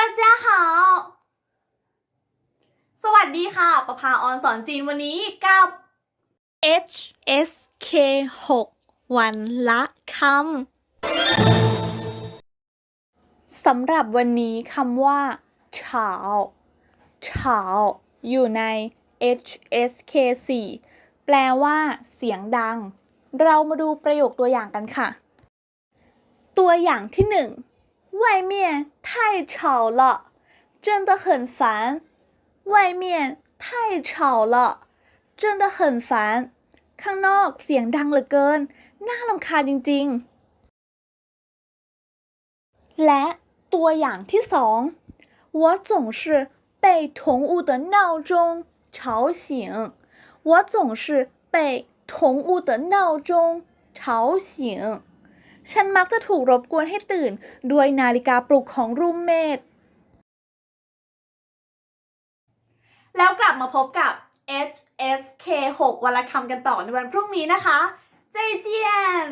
าเจ้าค่ะสวัสดีค่ะ ประภาออนสอนจีนวันนี้กับ H S K 6วันละคำสำหรับวันนี้คำว่าเฉาเฉาอยู่ใน H S K 4แปลว่า เสียงดัง เรามาดูประโยคตัวอย่างกันค่ะ ตัวอย่างที่หนึ่ง 外面太吵了真的很烦外面太吵了真的很烦ข้างนอกเสียงดังเหลือเกิน น่ารำคาญจริงๆ และตัวอย่างที่สอง我总是被同屋的闹钟吵醒我总是被同屋的闹钟吵醒 ฉันมักจะถูกรบกวนให้ตื่น ด้วยนาฬิกาปลุกของรูมเมทแล้วกลับมาพบกับ HSK 6วันละคำกันต่อในวันพรุ่งนี้นะคะ เจเจียน